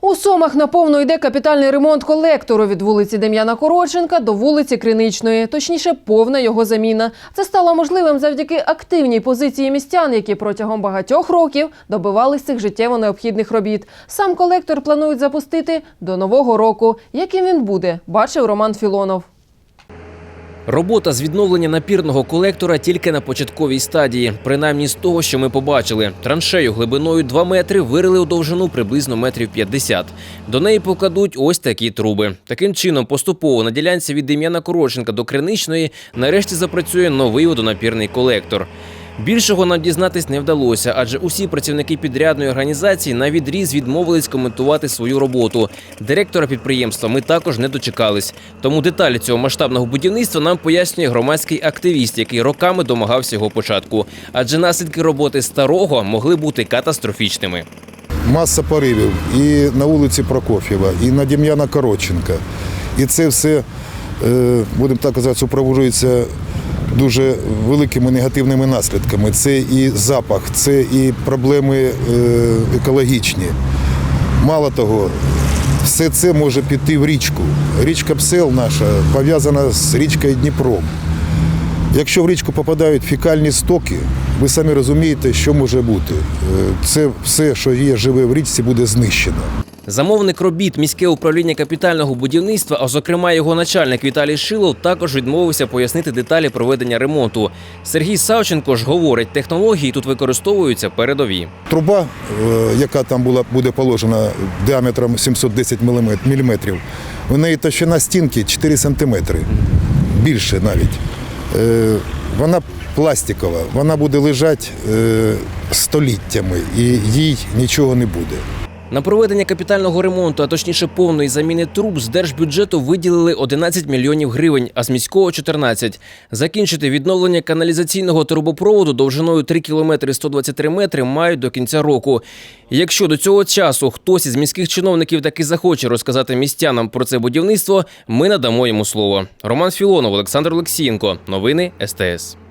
У Сомах наповно йде капітальний ремонт колектору від вулиці Дем'яна Короченка до вулиці Криничної, точніше, повна його заміна. Це стало можливим завдяки активній позиції містян, які протягом багатьох років добивались цих життєво необхідних робіт. Сам колектор планують запустити до нового року. Яким він буде, бачив Роман Філонов. Робота з відновлення напірного колектора тільки на початковій стадії, принаймні з того, що ми побачили. Траншею глибиною 2 метри вирили у довжину приблизно метрів 50. До неї покладуть ось такі труби. Таким чином, поступово на ділянці від Дем'яна Короченка до Криничної нарешті запрацює новий водонапірний колектор. Більшого нам дізнатись не вдалося, адже усі працівники підрядної організації на відріз відмовились коментувати свою роботу. Директора підприємства ми також не дочекались. Тому деталі цього масштабного будівництва нам пояснює громадський активіст, який роками домагався його початку. Адже наслідки роботи старого могли бути катастрофічними. Маса поривів і на вулиці Прокоф'єва, і на Дем'яна Коротченка. І це все, е, будемо так казати, супроводжується дуже великими негативними наслідками. Це і запах, це і проблеми е, екологічні. Мало того, все це може піти в річку. Річка Псел наша пов'язана з річкою Дніпром. Якщо в річку попадають фекальні стоки, ви самі розумієте, що може бути. Е, Це все, що є живе в річці, буде знищено. Замовник робіт міське управління капітального будівництва, а зокрема його начальник Віталій Шилов, також відмовився пояснити деталі проведення ремонту. Сергій Савченко ж говорить, технології тут використовуються передові. Труба, е, яка там була, буде положена діаметром 710 мм, у неї товщина стінки 4 см, більше навіть. Е, Вона пластикова, вона буде лежати е, століттями і їй нічого не буде. На проведення капітального ремонту, а точніше повної заміни труб, з держбюджету виділили 11 мільйонів гривень, а з міського 14. Закінчити відновлення каналізаційного трубопроводу довжиною 3 кілометри 123 метри мають до кінця року. Якщо до цього часу хтось із міських чиновників таки захоче розказати містянам про це будівництво, ми надамо йому слово. Роман Філонов, Олександр Олексієнко. Новини СТС.